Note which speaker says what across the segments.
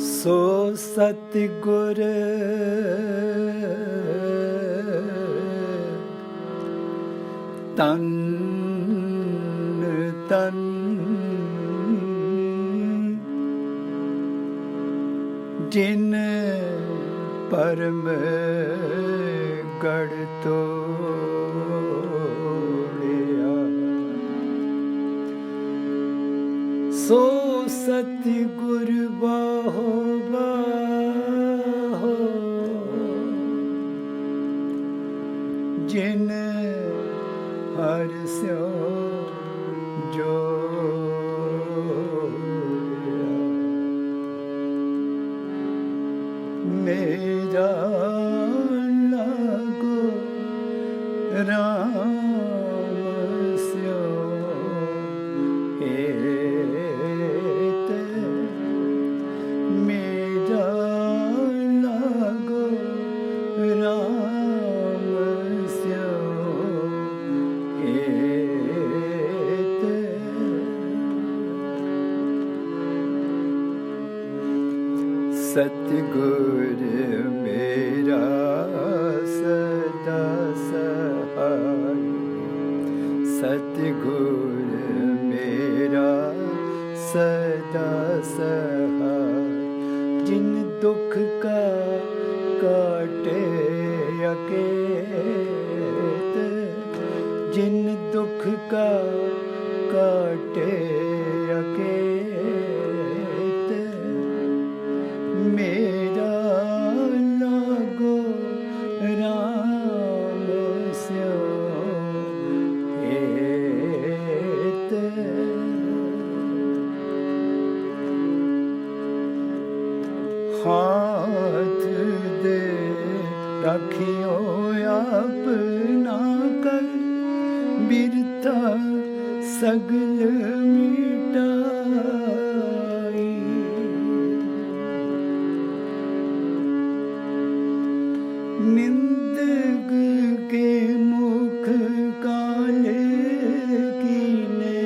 Speaker 1: ਸੋ ਸਤਿਗੁਰ। ਤਨ ਤਨ ਜਿਨ ਪਰਮ ਗੜ ਤੋੜਿਆ। ਸੋ ਸਤਿਗੁਰ ਬਾਹੋ ਬਾਹੋ ਜਿਨ ਹਰ ਸਿਓ ਜੋ ਮੇਰਾ ਲਾਗੋ ਰਾਮ ਸਤਿਗੁਰ ਮੇਰਾ ਸਦਾ ਸਹਾਈ ਸਤਿਗੁਰ ਮੇਰਾ ਸਦਾ ਸਹਾਈ ਜਿਨ ਦੁੱਖ ਕਾ ਕਾਟੇ ਅਕੇਤ ਜਿਨ ਦੁੱਖ ਕਾ ਕਾਟੇ ਅਕੇਤ ਰੱਖਿਓ ਆਪਣਾ ਕਰ। ਬਿਰਥਾ ਸਗਲ ਮਿਟਾਈ। ਨਿੰਦਕ ਕੇ ਮੁਖ ਕਾਲੇ ਕੀਨੇ।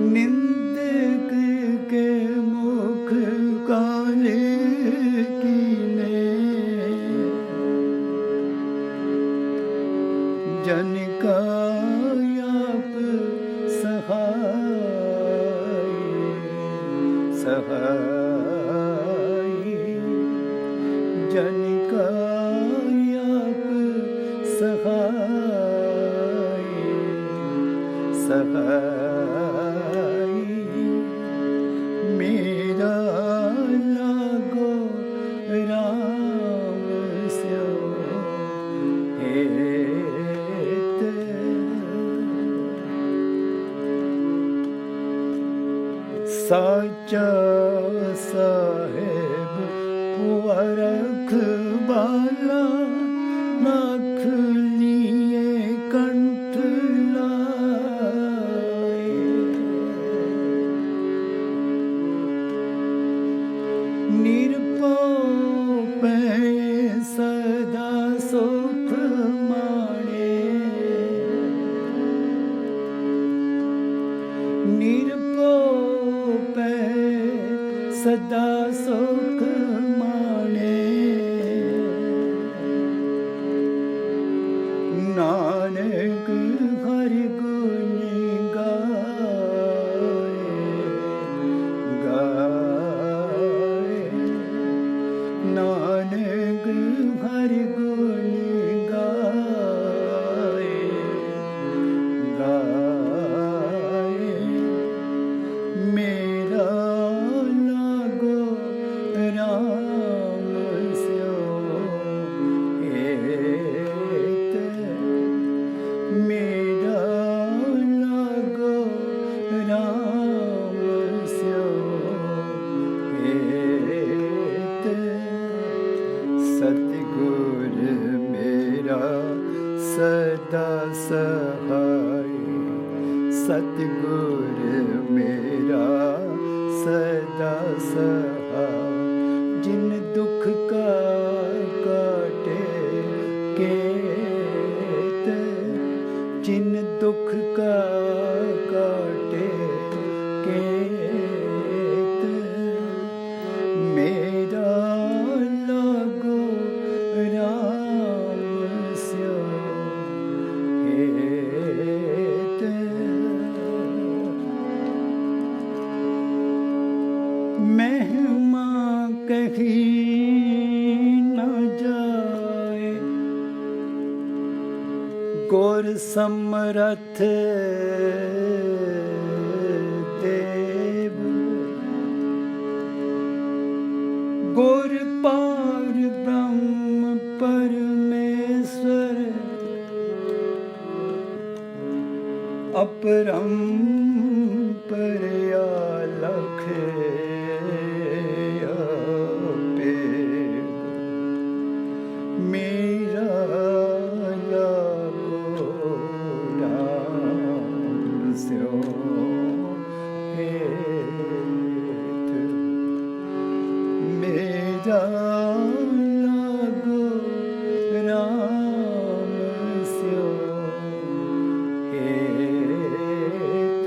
Speaker 1: ਨਿੰਦਕ ਸਹਾਈ ਜਨ ਕਾ ਆਪ ਸਾਚਾ ਸਾਹਿਬ ਪੁਰਖ ਬਾਲਾ ਮਖ ਲੀਏ ਕੰਠ ਲਾਏ। ਨਿਰਭਉ ਪੈ ਸਦਾ ਸੁਖ ਮਾਣੇ। ਨਿਰਭਉ ਸਦਾ ਸੁਖ ਸਤਿਗੁਰ ਮੇਰਾ ਸਦਾ ਸਹਾਈ ਸਤਿਗੁਰ ਮੇਰਾ ਸਦਾ ਸਹਾਈ ਜਿਨ ਦੁੱਖ ਕਾ ਕਾਟੇ ਕੇਤ ਜਿਨ ਦੁੱਖ ਕਾ ਕਾਟੇ ਸੰਕੇਤ ਗੁਰ ਸਮਰਥ ਦੇਵ। ਗੁਰ ਪਾਰ ਬ੍ਰਹਮ ਪਰਮੇਸ਼ਰ ਅਪਰੰ ਪਰਿਆ ਮੇਰਾ ਲਾਗੋ ਰਾਮ ਸਿਓ ਹੇਤ